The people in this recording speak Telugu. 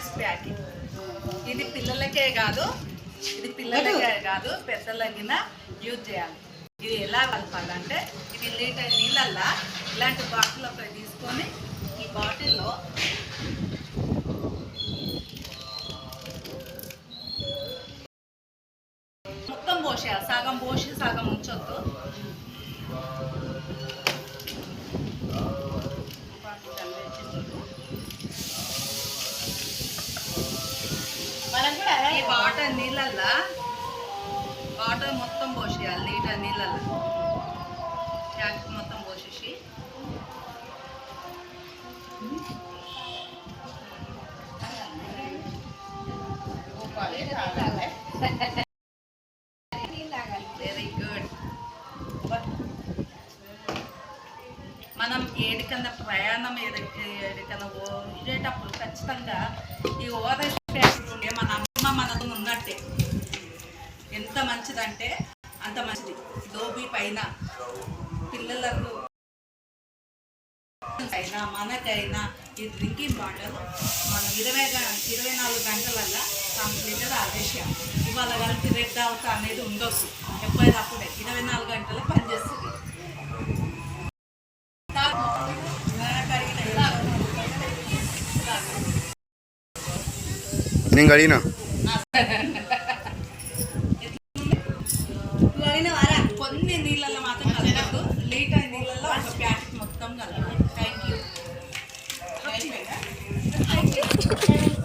ORS packet. ఇది పిల్లలకే కాదు ఇది పిల్లలకే కాదు పెద్దలకిన యూజ్ చేయాలి. ఇది ఎలా కలపాలంటే ఇది లీటర్ నీళ్ళల్లా ఇలాంటి బాటిల్ ఒకటి తీసుకొని ఈ బాటిల్లో మొత్తం పోసేయాలి. సగం పోసి సగం ఉంచొద్దు. ఈ వాటర్ నీళ్ళల్లా వాటర్ మొత్తం పోసేయాలి లీటర్ నీళ్ళల్లో. ట్యాంక్ మొత్తం పోసేసి. వెరీ గుడ్ మనం ఏడికన్నా ప్రయాణం ఏడికన్నా పోయేటప్పుడు ఖచ్చితంగా ఈ ఓఆర్ఎస్ ప్యాకెట్ ఉండే అమ్మ ఉన్నట్టే ఎంత మంచిదంటే అంత మంచిది. దోబీ పైన పిల్లలకు అయినా మనకైనా ఈ డ్రింకింగ్ వాటర్ మనం ఇరవై ఇరవై నాలుగు గంటలల్లా కంప్లీట్గా ఆదేశం ఇవాళ కలిపి రెడ్ తాగుతా అనేది ఉండొచ్చు ఎప్పటికప్పుడే ఇరవై నాలుగు గంటలు పనిచేస్తుంది నేను అడిగినా కొన్ని నీళ్ళల్లో మాత్రం కలపద్దు. లీటర్ అయిన నీళ్ళల్లో ఒక ప్యాకెట్ మొత్తం యూ థ్యాంక్ యూ